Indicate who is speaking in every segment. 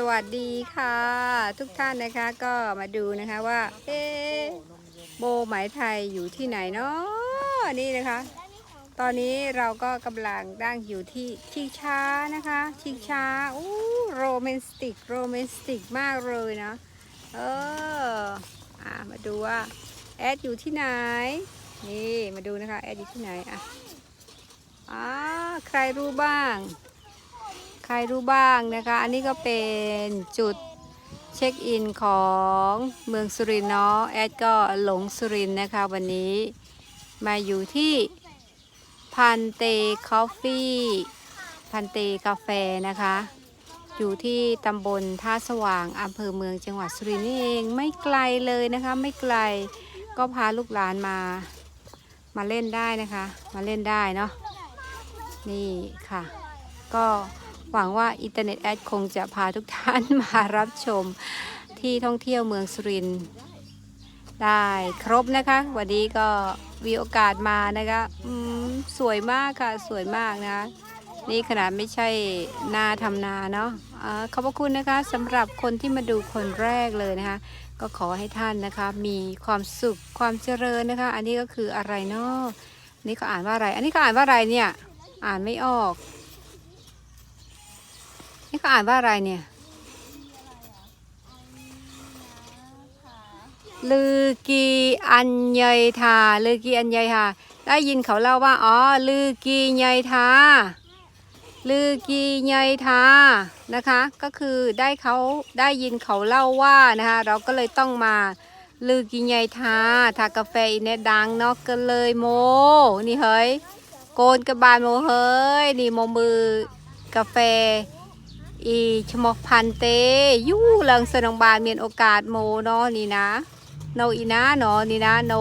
Speaker 1: สวัสดีค่ะ ทุกท่านนะคะก็มาดูนะคะว่า เอ๊โบไหมายไทยอยู่ที่ไหนเนาะนี่นะคะ ตอนนี้เราก็กำลังนั่งอยู่ที่ชิงช้านะคะ ชิงช้าอู้โรแมนติกโรแมนติกมากเลยนะเอออะมาดูว่าแอดอยู่ที่ไหน นี่มาดูนะคะแอดอยู่ที่ไหนอะอ่าใครรู้บ้าง ใครรู้บ้างนะคะ อันนี้ก็เป็นจุดเช็คอินของเมืองสุรินทร์เนาะ แอดก็หลงสุรินทร์นะคะวันนี้มาอยู่ที่พันเตคอฟฟี่พันเตกาแฟนะคะ อยู่ที่ตำบลท่าสว่างอำเภอเมืองจังหวัดสุรินทร์นี่เองไม่ไกลเลยนะคะ ไม่ไกลก็พาลูกหลานมามาเล่นได้นะคะ มาเล่นได้เนาะนี่ค่ะ ก็ หวังว่าอินเทอร์เน็ตแอดคงจะพาทุกท่านมารับชมที่ท่องเที่ยวเมืองสุรินทร์ได้ครบนะคะ วันนี้ก็มีโอกาสมานะคะสวยมากค่ะ สวยมากนะ นี่ขนาดไม่ใช่นาทำนาเนาะอ่าขอบพระคุณนะคะสำหรับคนที่มาดูคนแรกเลยนะคะ ก็ขอให้ท่านนะคะ มีความสุขความเจริญนะคะ อันนี้ก็คืออะไรเนาะนนี่เขาอ่านว่าอะไร อันนี้เขาอ่านว่าอะไรเนี่ย อ่านไม่ออก นี่เขาอ่านว่าอะไรเนี่ย ลือกีอันเยยทา ลือกีอันเยยทา ได้ยินเขาเล่าว่า อ๋อ ลือกีเยยทา ลือกีเยยทา นะคะ ก็คือได้เขาได้ยินเขาเล่าว่านะคะ เราก็เลยต้องมาลือกีเยยทาทากาแฟอีเนยดังเนาะก็เลยโม นี่เฮ้ย โกนกระบาลโมเฮ้ย นี่โมมือกาแฟ อีชมกพันเตยู่เลิงสนองบานมีโอกาสโมเนาะนี่นะโนอีนะเนาะนี่นะโน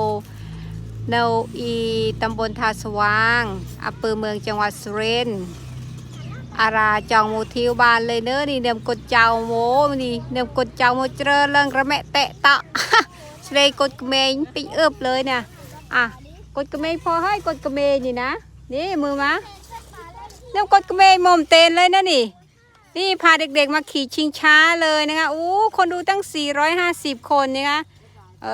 Speaker 1: โนอีตำบลทาสว่างอำเภอเมืองจังหวัดสุรินทร์อาราจองโมทิวบานเลยเนอะนี่เนมกดเจ้าโมนี่เนมกดเจ้าโมเจริญเลิงกระแมะเตะตะสเลกดกระเมงปิงเอิบเลยเนี่ยอะกดกระเมงพอให้กดกระเมงนี่นะนี่มือมาเนมกดกระเมงมอมเตนเลยนะนี่ นี่พาเด็กๆมาขี่ชิงช้าเลยนะคะอู้คนดูตั้ง 450 คนนะคะเอ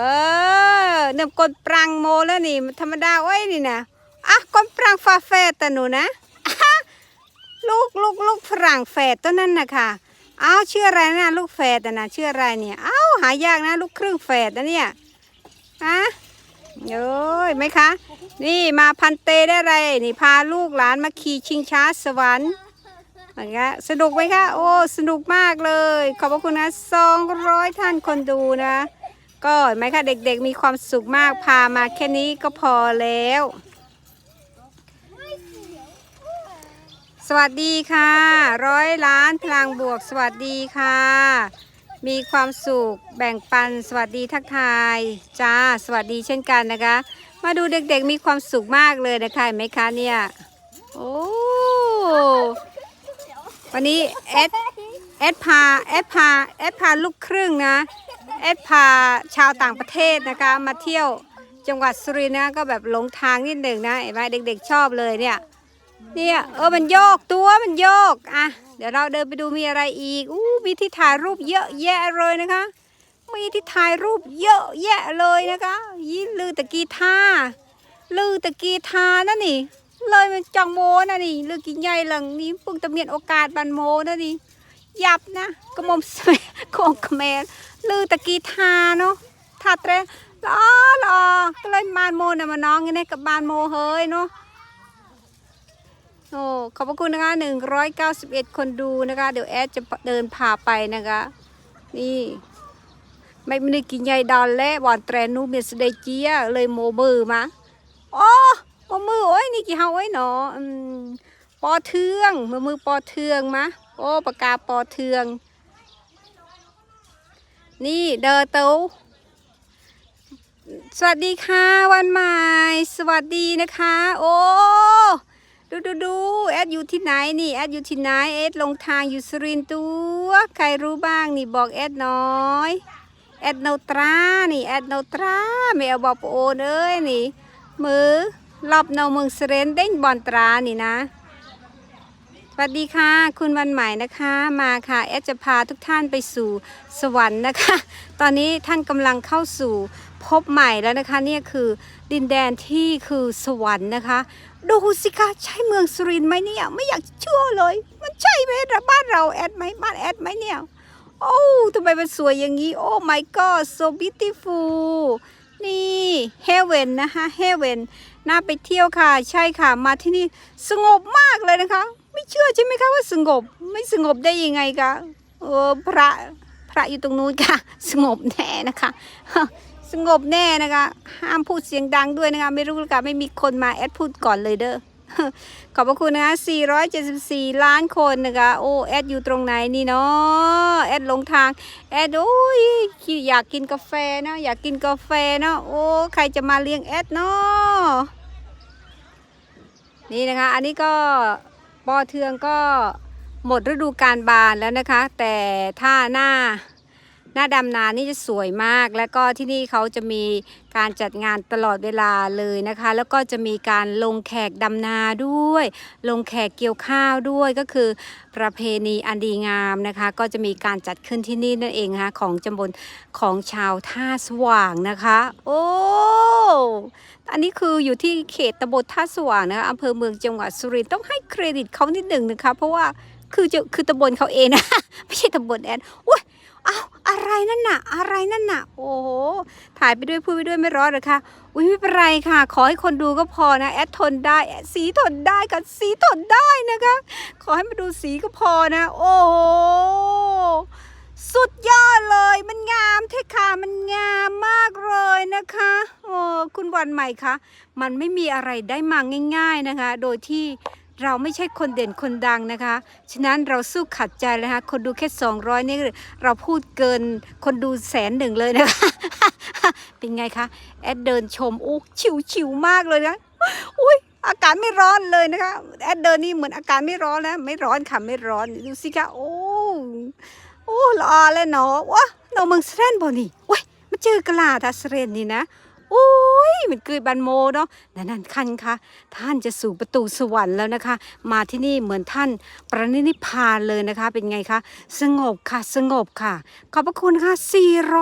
Speaker 1: อเนี่ยกดปรังโมแล้วนี่ธรรมดาโอ้ยนี่นะอะกดปรังฟาเฟตแต่หนูนะลูกลูกลูกฝรั่งแฝดตัวนั้นนะคะอ้าวชื่ออะไรนะลูกแฝดนะชื่ออะไรเนี่ยอ้าวหายากนะ ลูกครึ่งแฝดนะเนี่ยฮะโอ้ยไหมคะ นี่มาพันเตได้ไรนี่พาลูกหลานมาขี่ชิงช้าสวรรค์ อย่างเงี้ยสนุกไหมคะ โอ้ สนุกมากเลย ขอบพระคุณนะสองร้อยท่านคนดูนะ ก็เห็นไหมคะเด็กๆมีความสุขมาก พามาแค่นี้ก็พอแล้ว สวัสดีค่ะ ร้อยล้านพลังบวก สวัสดีค่ะ มีความสุข แบ่งปัน สวัสดีทักทาย จ้า สวัสดีเช่นกันนะคะ มาดูเด็กๆมีความสุขมากเลยนะคะเห็นไหมคะเนี่ย โอ้ วันนี้เอสเอสพาเอสพาเอสพาลูกครึ่งนะเอสพาชาวต่างประเทศนะคะ มาเที่ยวจังหวัดสุรินทร์นะก็แบบหลงทางนิดหนึ่งนะเห็นไหมเด็กๆชอบเลยเนี่ยเนี่ยเออมันโยกตัวมันโยกอะเดี๋ยวเราเดินไปดูมีอะไรอีกอู้มีที่ถ่ายรูปเยอะแยะเลยนะคะมีที่ถ่ายรูปเยอะแยะเลยนะคะยี่ลือตะกีทาลือตะกีทานั่นนี่ เลยมันจังโมนะนี่เลือกกินใหญ่หลังนี้เพิ่งจะมีโอกาสบันโมนะนี่ยับนะกระมมสมัยของเขมลือตะกี้ทาเนาะทาเตรล้อลอก็เลยบานโมนะมาน้องกันเนี่ยกับบานโมเฮ้ยเนาะโอ้ขอบพระคุณนะคะหนึ่งร้อยเก้าสิบเอ็ดคนดูนะคะ เดี๋ยวแอดจะเดินพาไปนะคะ นี่ไม่ไม่ได้กินใหญ่ดอนและบอนแตรนูเมียสเดเจียเลยโมมือร์มาโอ้ มือมือโอ้ยนี่กี่เฮาโอ้ยเนาะอืมปอเทืองมือมือปอเทืองมะโอ้ปากกาปอเทือง นี่เดอเตาสวัสดีค่ะวันใหม่สวัสดีนะคะ โอ้ดูดูดูแอดอยู่ที่ไหนนี่แอดอยู่ที่ไหนแอดลงทางอยู่สุรินทร์ตัว ใครรู้บ้างนี่บอกแอดน้อยแอดโนตรานี่แอดโนตราไม่เอาบอกโอนเอ้ยนี่มือ รอบเนาเมืองเสเรนเด้งบอนตรานี่นะไปวัสดีค่ะ คุณวันใหม่นะคะ มาค่ะ แอดจะพาทุกท่านไปสู่สวรรค์นะคะ ตอนนี้ท่านกำลังเข้าสู่ภพใหม่แล้วนะคะเนี่ยคือดินแดนที่คือสวรรค์นะคะดูสิคะใช่เมืองสุรินทร์ไหมเนี่ยไม่อยากเชื่อเลย มันใช่ไหมบ้านเราแอดไหมบ้านแอดไหมเนี่ยโอ้ทำไมมันสวยอย่างนี้ โอ้ my god so beautiful นี่ heaven นะคะ heaven น่าไปเที่ยวค่ะ ใช่ค่ะ มาที่นี่สงบมากเลยนะคะ ไม่เชื่อใช่ไหมคะว่าสงบ ไม่สงบได้ยังไงคะเออพระพระอยู่ตรงนู้นค่ะ สงบแน่นะคะ สงบแน่นะคะ ห้ามพูดเสียงดังด้วยนะคะ ไม่รู้ละค่ะไม่มีคนมาแอดพูดก่อนเลยเด้อ ขอบพระคุณนะคะ 474 ล้านคนนะคะ โอ้แอดอยู่ตรงไหนนี่เนาะแอดหลงทาง แอดโอ้ยอยากกินกาแฟเนาะอยากกินกาแฟเนาะโอ้ใครจะมาเลี้ยงแอดเนาะนี่นะคะ อันนี้ก็ปอเทืองก็หมดฤดูการบานแล้วนะคะ แต่ถ้าหน้า หน้าดำนานี่จะสวยมาก แล้วก็ที่นี่เขาจะมีการจัดงานตลอดเวลาเลยนะคะ แล้วก็จะมีการลงแขกดำนาด้วย ลงแขกเกี่ยวข้าวด้วยก็คือ ประเพณีอันดีงามนะคะ ก็จะมีการจัดขึ้นที่นี่นั่นเองนะคะของจำบลของชาวท่าสว่างนะคะ โอ้อันนี้คืออยู่ที่เขตตำบลท่าสว่างนะคะอำเภอเมืองจังหวัดสุรินทร์ต้องให้เครดิตเขานิดหนึ่งนะคะ เพราะว่าคือจะคือตำบลเขาเองนะไม่ใช่ตำบลแอนอุ้ย อ้าวอะไรนั่นน่ะ อะไรนั่นน่ะ โอ้โห ถ่ายไปด้วยพูดไปด้วยไม่ร้อนเลยค่ะอุ้ยไม่เป็นไรค่ะ ขอให้คนดูก็พอนะ แอดทนได้แอดสีทนได้กับสีทนได้นะคะ ขอให้มาดูสีก็พอนะ โอ้โห สุดยอดเลย มันงามเทค่ะ มันงามมากเลยนะคะโอ้คุณวันใหม่คะ มันไม่มีอะไรได้มาง่าย ๆนะคะ โดยที่ เราไม่ใช่คนเด่นคนดังนะคะ ฉะนั้นเราสู้ขัดใจเลยคะคนดูแค่ 200 นี่เราพูดเกินคนดูแสนหนึ่งเลยนะคะ เป็นไงคะ แอดเดินชมโอ้ชิวๆมากเลยนะอุ้ยอากาศไม่ร้อนเลยนะคะ แอดเดินนี่เหมือนอากาศไม่ร้อนนะไม่ร้อนค่ะไม่ร้อนดูสิคะโอ้โอ้ละอเลยเนาะวะเราเมืองสเรนบ่นี่โอ้ยมาเจอกะลาทัสเรนนี่นะ โอ้ยมันเกิดบันโมเนาะนั่นนั่นคันคะท่านจะสู่ประตูสวรรค์แล้วนะคะ มาที่นี่เหมือนท่านประนิพพานเลยนะคะ เป็นไงคะ สงบค่ะ สงบค่ะ ขอบพระคุณค่ะ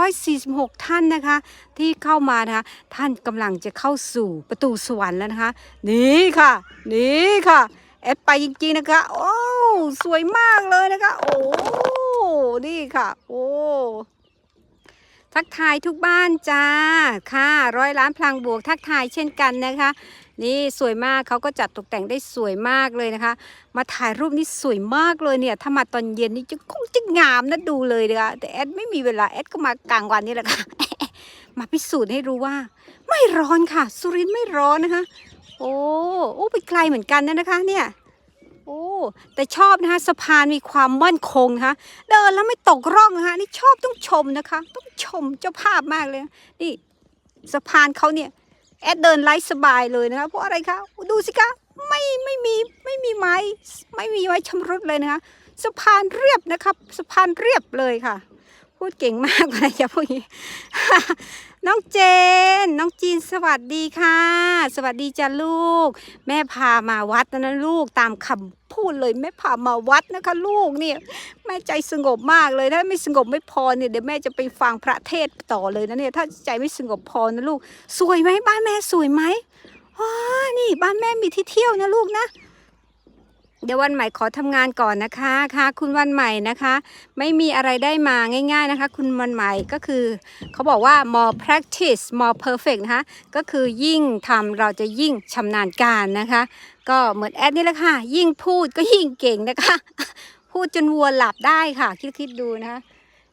Speaker 1: 446 ท่านนะคะ ที่เข้ามานะคะ ท่านกำลังจะเข้าสู่ประตูสวรรค์แล้วนะคะ นี่ค่ะ นี่ค่ะแอดไปจริงๆนะคะ โอ้ สวยมากเลยนะคะ โอ้ นี่ค่ะ โอ้ ทักทายทุกบ้านจ้าค่ะร้อยล้านพลังบวกทักทายเช่นกันนะคะ นี่สวยมากเขาก็จัดตกแต่งได้สวยมากเลยนะคะ มาถ่ายรูปนี่สวยมากเลยเนี่ยถ้ามาตอนเย็นนี่จะคงจะงามนะดูเลยนะคะแต่แอดไม่มีเวลาแอดก็มากลางวันนี่แหละค่ะมาพิสูจน์ให้รู้ว่า ไม่ร้อนค่ะ สุรินไม่ร้อนนะคะ โอ้โอ้ไปไกลเหมือนกันนะนะคะเนี่ย โอ้แต่ชอบนะคะสะพานมีความมั่นคงนะคะเดินแล้วไม่ตกร่องนะคะนี่ชอบต้องชมนะคะ ต้องชมเจ้าภาพมากเลยนี่สะพานเขาเนี่ยแอดเดินไร้สบายเลยนะคะเพราะอะไรคะดูสิคะไม่ไม่มีไม่มีไม้ไม่มีไม้ชำรุดเลยนะคะสะพานเรียบนะครับสะพานเรียบเลยค่ะ พูดเก่งมากเลยจะพูดอย่างนี้น้องเจน น้องจีนสวัสดีค่ะ สวัสดีจ้าลูก แม่พามาวัดนะนลูกตามคำพูดเลยแม่พามาวัดนะคะ ลูกเนี่ยแม่ใจสงบมากเลยถ้าไม่สงบไม่พอเนี่ยเดี๋ยวแม่จะไปฟังพระเทศต่อเลยนะเนี่ยถ้าใจไม่สงบพอนะลูก สวยไหมบ้านแม่สวยไหมว้านี่บ้านแม่มีที่เที่ยวนะลูกนะ เดี๋ยววันใหม่ขอทำงานก่อนนะคะค่ะ คุณวันใหม่นะคะ ไม่มีอะไรได้มาง่าย ๆนะคะ คุณวันใหม่ก็คือเขาบอกว่า more practice more perfect นะคะก็คือยิ่งทำเราจะยิ่งชำนาญการนะคะ ก็เหมือนแอดนี่แหละค่ะ ยิ่งพูดก็ยิ่งเก่งนะคะ พูดจนวัวหลับได้ค่ะ คิดคิดดูนะคะ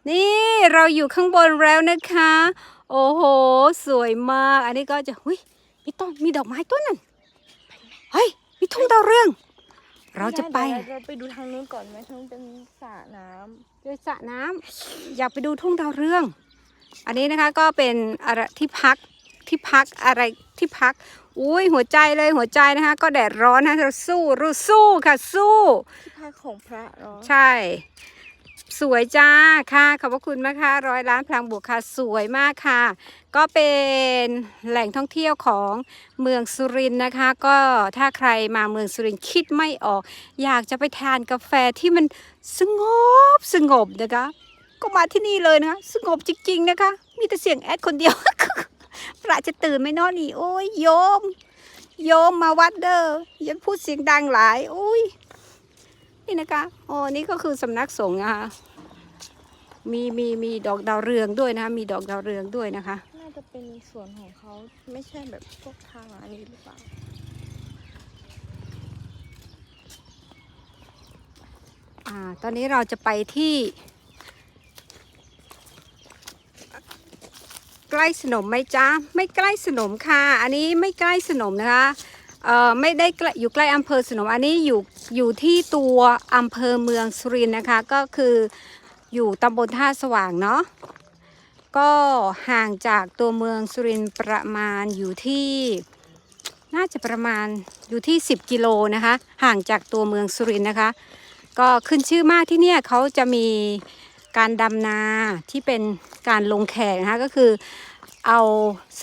Speaker 1: นี่เราอยู่ข้างบนแล้วนะคะ โอ้โห สวยมาก อันนี้ก็จะหุยมีต้นมีดอกไม้ต้นนั่นเฮ้ยมีทุ่งดาวเรือง เราจะไป
Speaker 2: ม่ด้เราไปดูทางนู้นก่อนไหมทางนู้นเป็นสระน้ำ
Speaker 1: โดยสระน้ำอยากไปดูทุ่งดาวเรือง อันนี้นะคะก็เป็นอะไรที่พักที่พักอะไรที่พัก อุ้ยหัวใจเลยหัวใจนะคะ ก็แดดร้อนนะเราสู้รู้สู้ค่ะสู้
Speaker 2: ที่พักของพระเนาะ
Speaker 1: ใช่ สวยจ้าค่ะขอบพระคุณมากค่ะร้อยล้านพลังบวกค่ะสวยมากค่ะ ก็เป็นแหล่งท่องเที่ยวของเมืองสุรินทร์นะคะ ก็ถ้าใครมาเมืองสุรินทร์คิดไม่ออก อยากจะไปทานกาแฟที่มันสงบสงบนะคะ ก็มาที่นี่เลยนะคะสงบจริง ๆนะคะ มีแต่เสียงแอดคนเดียวพระจะตื่นไหมเนอนนี่โอ้ยโยม โยมมาวัดเด้ออย่าพูดเสียงดังหลายอุ้ย นี่นะคะโอ้นี่ก็คือสำนักสงฆ์นะคะมีมีมีดอกดาวเรืองด้วยนะคะมีดอกดาวเรืองด้วยนะคะ
Speaker 2: น่าจะเป็นส่วนของเขาไม่ใช่แบบพวกทางอันนี้หรือเปล่า
Speaker 1: อ่าตอนนี้เราจะไปที่ ใกล้สนมไหมจ๊ะ ไม่ใกล้สนมค่ะ อันนี้ไม่ใกล้สนมนะคะเอ่อ ไม่ได้อยู่ใกล้อำเภอสนมอันนี้อยู่อยู่ที่ตัวอำเภอเมืองสุรินทร์นะคะ ก็คืออยู่ตำบลท่าสว่างเนาะก็ห่างจากตัวเมืองสุรินทร์ประมาณอยู่ที่ น่าจะประมาณอยู่ที่ 10 กิโลนะคะ ห่างจากตัวเมืองสุรินทร์นะคะ ก็ขึ้นชื่อมากที่เนี่ยเขาจะมีการดำนาที่เป็นการลงแขกนะคะก็คือ เอา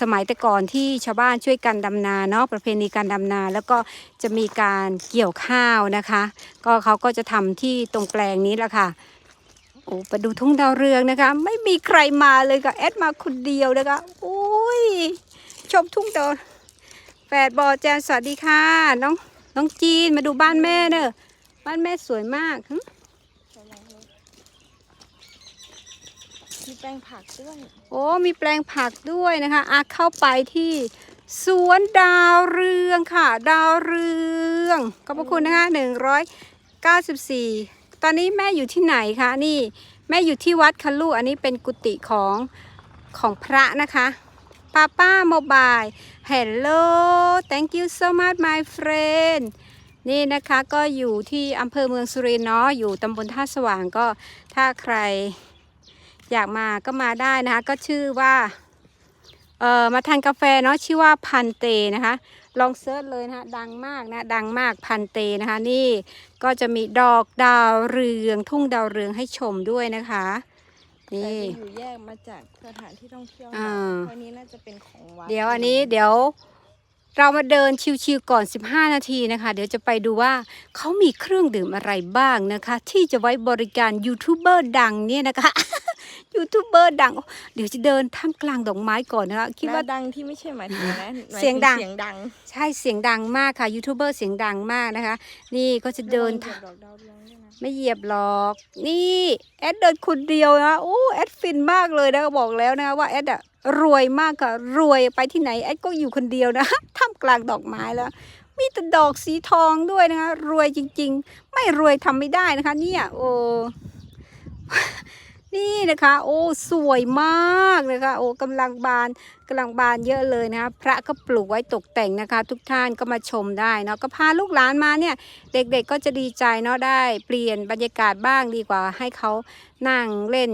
Speaker 1: สมัยแต่ก่อนที่ชาวบ้านช่วยกันดำนาเนาะประเพณีการดำนา แล้วก็จะมีการเกี่ยวข้าวนะคะ ก็เขาก็จะทำที่ตรงแปลงนี้แหละค่ะโอ้ไปดูทุ่งดาวเรืองนะคะ ไม่มีใครมาเลยค่ะแอดมาคนเดียวนะคะโอ้ยชมทุ่งดาวแฝดบอแจนสวัสดีค่ะน้องน้องจีนมาดูบ้านแม่เนอะบ้านแม่สวยมากหึ
Speaker 2: ใช่ไหมเลย มีแปลงผักด้วย
Speaker 1: โอ้มีแปลงผักด้วยนะคะอาเข้าไปที่สวนดาวเรืองค่ะ ดาวเรืองขอบพระคุณนะคะหนึ่งร้อยเก้าสิบสี่ตอนนี้แม่อยู่ที่ไหนคะนี่แม่อยู่ที่วัดคลูกอันนี้เป็นกุฏิของของพระนะคะป้าป้าโมบาย Hello thank you so much my friend นี่นะคะก็อยู่ที่อำเภอเมืองสุรินทร์เนาะอยู่ตำบลท่าสว่างก็ถ้าใคร อยากมาก็มาได้นะคะ ก็ชื่อว่าเอ่อมาทานกาแฟเนาะชื่อว่าพันเตนะคะ ลองเซิร์ชเลยนะคะดังมากนะดังมากพันเตนะคะ นี่ก็จะมีดอกดาวเรือง ทุ่งดาวเรืองให้ชมด้วยนะคะ
Speaker 2: แต่
Speaker 1: นี่
Speaker 2: จะอยู่แยกมาจากสถานที่ท่องเที่ยวหน่อย
Speaker 1: อ่า
Speaker 2: เพราะนี้น่าจะเป็นของวัด
Speaker 1: เดี๋ยวอันนี้เดี๋ยวเรามาเดินชิวๆก่อน 15 นาทีนะคะ เดี๋ยวจะไปดูว่าเขามีเครื่องดื่มอะไรบ้างนะคะ ที่จะไว้บริการยูทูบเบอร์ดังเนี่ยนะคะ ยูทูบเบอร์ดัง เดี๋ยวจะเดินท่ามกลางดอกไม้ก่อนนะคะคิดว่า
Speaker 2: และดังที่ไม่ใช่หมายถึงนะหมายถึ
Speaker 1: เสียงดัง
Speaker 2: เสียงดัง
Speaker 1: ใช่เสียงดังมากค่ะยูทูบเบอร์เสียงดังมากนะคะ นี่ก็จะเดิน
Speaker 2: ระวังเหยียบดอกดาวเรืองด้วยนะ
Speaker 1: ไม่เหยียบหรอก นี่แอดเดินคนเดียวนะโอ้แอดฟินมากเลยนะบอกแล้วนะว่าแอดอะรวยมากค่ะรวยไปที่ไหนแอดก็อยู่คนเดียวนะท่ามกลางดอกไม้แล้วมีแต่ดอกสีทองด้วยนะคะ รวยจริง ๆ ไม่รวยทำไม่ได้นะคะ เนี่ยโอ้ นี่นะคะ โอ้สวยมากนะคะ โอ้กำลังบานกำลังบานเยอะเลยนะคะ พระก็ปลูกไว้ตกแต่งนะคะ ทุกท่านก็มาชมได้เนาะก็พาลูกหลานมาเนี่ย เด็กๆก็จะดีใจเนาะได้ เปลี่ยนบรรยากาศบ้างดีกว่า ให้เขานั่งเล่น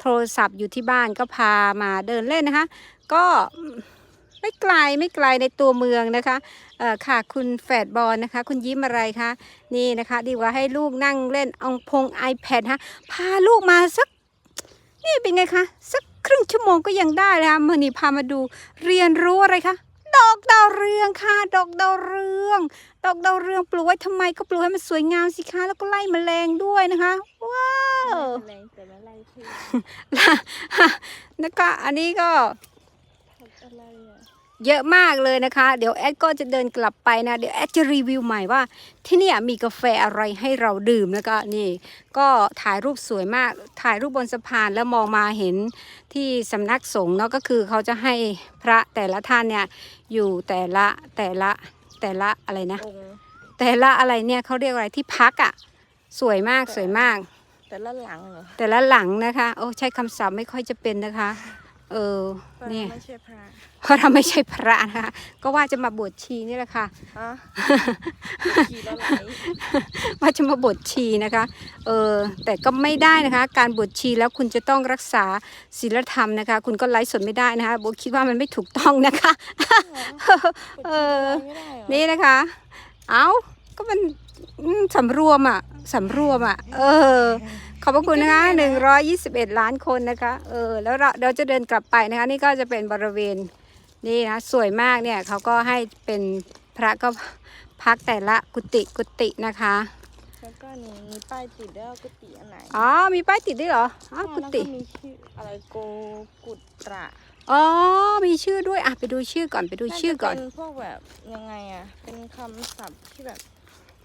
Speaker 1: โทรศัพท์อยู่ที่บ้านก็พามาเดินเล่นนะคะ ก็ ไม่ไกลไม่ไกลในตัวเมืองนะคะเอ่อค่ะคุณแฝดบอลนะคะ คุณยิ้มอะไรคะนี่นะคะ ดีกว่าให้ลูกนั่งเล่นเอาพง iPad ฮะพาลูกมาสัก นี่เป็นไงคะสักครึ่งชั่วโมงก็ยังได้นะคะมื่อนี้พามาดูเรียนรู้อะไรคะดอกดาวเรืองค่ะ ดอกดาวเรือง ดอกดาวเรืองปลูกไว้ทำไมก็ปลูกให้มันสวยงามสิคะแล้วก็ไล่แมลงด้วยนะคะ ว้าว
Speaker 2: แรงแต่ละไรคือ
Speaker 1: นะคะอันนี้ก็
Speaker 2: ผักอะไรอะ
Speaker 1: เยอะมากเลยนะคะ เดี๋ยวแอดก็จะเดินกลับไปนะ เดี๋ยวแอดจะรีวิวใหม่ว่า ที่เนี่ยมีกาแฟอะไรให้เราดื่มแล้วก็นี่ ก็ถ่ายรูปสวยมากถ่ายรูปบนสะพานแล้วมองมาเห็นที่สำนักสงฆ์เนาะก็คือเขาจะให้พระแต่ละท่านเนี่ยอยู่แต่ละแต่ละแต่ละอะไรนะ
Speaker 2: องค์
Speaker 1: แต่ละอะไรเนี่ยเขาเรียกอะไรที่พักอะ่ะสวยมากสวยมาก
Speaker 2: แต่ละหลังเหรอ
Speaker 1: แต่ละหลังนะคะ โอ้ใช้คำศัพท์ไม่ค่อยจะเป็นนะคะ เออ
Speaker 2: เพราะ
Speaker 1: เนี่ย
Speaker 2: ไม่ใช่พระ
Speaker 1: เพราะเราไม่ใช่พระนะคะก็ว่าจะมาบวชชีนี่แหละค่ะ
Speaker 2: ฮะขี่แล้วไหล
Speaker 1: ว่าจะมาบวชชีนะคะเออแต่ก็ไม่ได้นะคะ การบวชชีแล้วคุณจะต้องรักษาศีลธรรมนะคะ คุณก็ไลฟ์สดไม่ได้นะคะโบคิดว่ามันไม่ถูกต้องนะคะเออ
Speaker 2: ไม่ได้เหรอ
Speaker 1: นี่นะคะ เอาก็มันอืมสำรวมอะสำรวมอะ เออ ขอบพระคุณนะคะ121 ล้านคนนะคะ เออ แล้วเราเราจะเดินกลับไปนะคะ นี่ก็จะเป็นบริเวณนี่นะ สวยมากเนี่ยเขาก็ให้เป็นพระก็พักแต่ละกุฏิกุฏินะคะ
Speaker 2: แล้วก็นี่มีป้ายติดด้วยว่ากุฏิอันไหน
Speaker 1: อ๋อ มีป้ายติดด้วยเหรออ๋อ
Speaker 2: ใช่
Speaker 1: กุ
Speaker 2: แล้ว
Speaker 1: ฏิ
Speaker 2: ก็มีชื่ออะไรโกกุตระ
Speaker 1: อ๋อ มีชื่อด้วย อะ ไปดูชื่อก่อน ไปดูชื่อก่อนา
Speaker 2: จะเป็นพวกแบบยังไงอะเป็นคำศัพท์ที่แบบ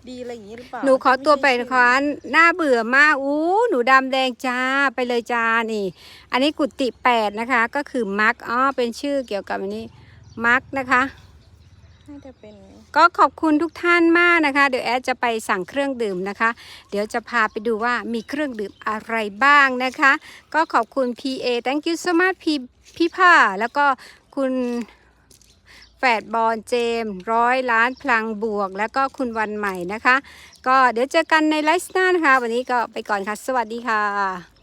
Speaker 2: ดีอะไรอย่างนี้หรือเปล่า
Speaker 1: หนูขอตัวไป
Speaker 2: ม่
Speaker 1: นะ
Speaker 2: ใช่
Speaker 1: คะหน้าเบื่อมากอู้หนูดำแดงจ้าไปเลยจ้านี่ อันนี้กุฏิแปดนะคะ ก็คือมักอ๋อเป็นชื่อเกี่ยวกับอันนี้มักนะคะ
Speaker 2: น่าจะเป็น
Speaker 1: ก็ขอบคุณทุกท่านมากนะคะ เดี๋ยวแอดจะไปสั่งเครื่องดื่มนะคะ เดี๋ยวจะพาไปดูว่ามีเครื่องดื่มอะไรบ้างนะคะ ก็ขอบคุณ PA thank you so much พี่พี่ผ้าแล้วก็คุณ แฝดบอลเจมร้อยล้านพลังบวก แล้วก็คุณวันใหม่นะคะ ก็เดี๋ยวเจอกันในไลฟ์หน้านะคะ วันนี้ก็ไปก่อนค่ะ สวัสดีค่ะ